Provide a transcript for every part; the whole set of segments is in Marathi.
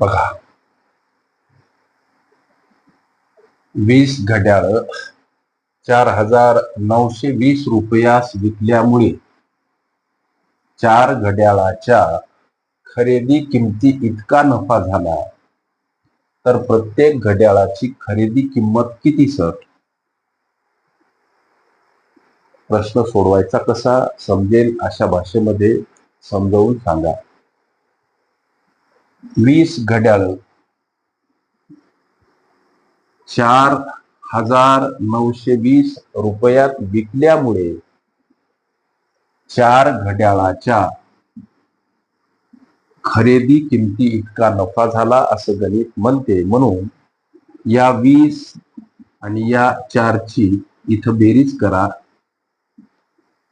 बघा. वीस घड्याळ चार हजार नऊशे वीस रुपयास विकल्यामुळे चार घड्याळाच्या खरेदी किमती इतका नफा झाला. तर प्रत्येक घड्याळाची खरेदी किंमत किती सर? प्रश्न सोडवायचा कसा? समजेल अशा भाषेमध्ये समजावून सांगा. वीस घड्याळ. चार हजार नऊशे वीस रुपयात विकल्यामुळे चार घड्याळाच्या खरेदी किमती इतका नफा झाला असं गणित म्हणते. म्हणून या वीस आणि या चारची इथं बेरीज करा.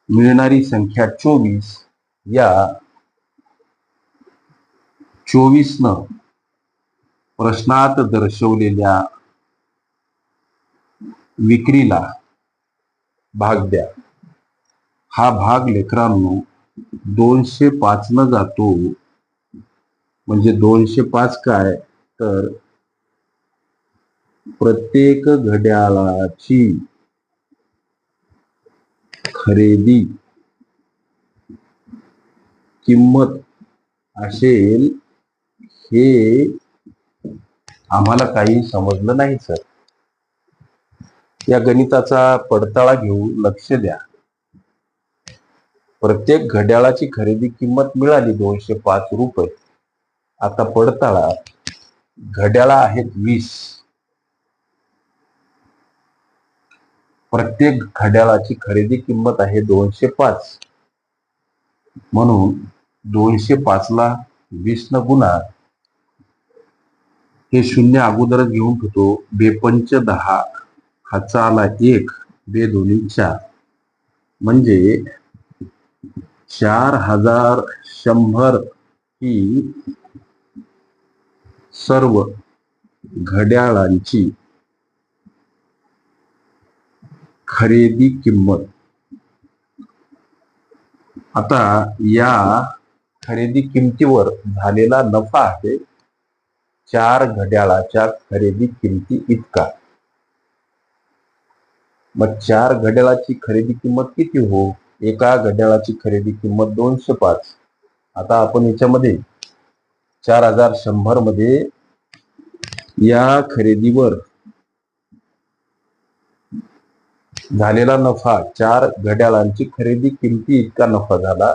मिळणारी संख्या चोवीस या चोवीसनं प्रश्नात दर्शवलेल्या विक्रीला भाग द्या. हा भाग लेकरांनो दोनशे पाच न जातो. म्हणजे दोनशे पाच काय? तर प्रत्येक घड्याळाची खरेदी किंमत असेल हे आम्हाला काही समजलं नाही सर. या गणिताचा पडताळा घेऊन लक्ष द्या. प्रत्येक घड्याळाची खरेदी किंमत मिळाली दोनशे पाच रुपये. आता पडताळा. घड्याळा आहेत वीस. प्रत्येक घड्याळाची खरेदी किंमत आहे दोनशे पाच. म्हणून दोनशे पाच ला वीस न गुणा हे शून्य अगोदरच घेऊन ठेवतो. बेपंच दहा. हा चाला एक. बे दोन्ही चार. म्हणजे चार हजार शंभर ही सर्व घड्याळांची खरेदी किंमत. आता या खरेदी किमतीवर झालेला नफा आहे. चार घड्याळाच्या खरेदी किमती इतका. मग चार घड्याळाची खरेदी किंमत किती हो? एका घड्याळाची खरेदी किंमत दोनशे पाच. आता आपण याच्यामध्ये चार हजार शंभरमध्ये या खरेदीवर झालेला नफा चार घड्याळांची खरेदी किमती इतका नफा झाला.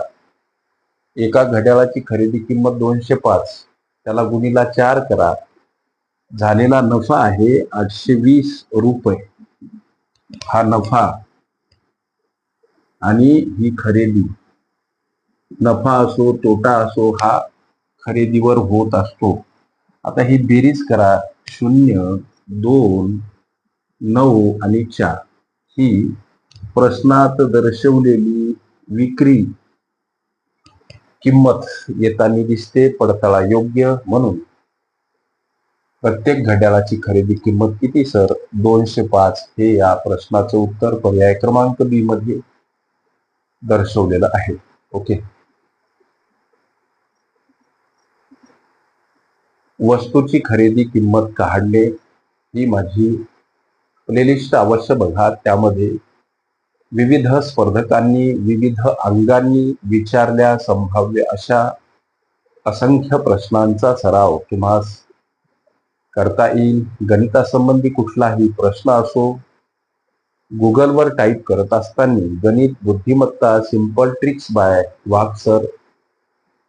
एका घड्याळाची खरेदी किंमत दोनशे पाच. त्याला गुणीला चार करा. झालेला नफा आहे आठशे वीस रुपये. हा नफा. आणि ही खरेदी. नफा असो तोटा असो हा खरेदीवर होत असतो. आता ही बेरीज करा. शून्य दोन नऊ आणि चार. ही प्रश्नात दर्शवलेली विक्री. किंमत येताना दिसते पडताळा योग्य म्हणून. प्रत्येक घड्याळाची खरेदी किंमत किती सर? दोनशे पाच. हे या प्रश्नाचं उत्तर पर्याय क्रमांक बी मध्ये दर्शवलेलं आहे. ओके. वस्तूची खरेदी किंमत काढणे ही माझी प्लेलिस्ट अवश्य बघा. त्यामध्ये विविध स्पर्धकांनी विविध अंगांनी विचारल्या संभाव्य अशा असंख्य प्रश्नांचा सराव तुम्हास करता येईल. गणितासंबंधी कुठलाही प्रश्न असो गुगलवर टाईप करत असताना गणित बुद्धिमत्ता simple tricks by Wagh sir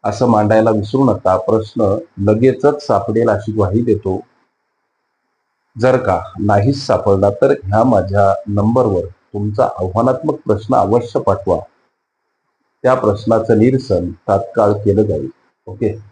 असं मांडायला विसरू नका. प्रश्न लगेचच सापडेल अशी ग्वाही देतो. जर का नाहीच सापडला तर ह्या माझ्या नंबरवर तुमचा आव्हानात्मक प्रश्न अवश्य पाठवा. त्या प्रश्नाचं निरसन तात्काळ केलं जाईल. ओके?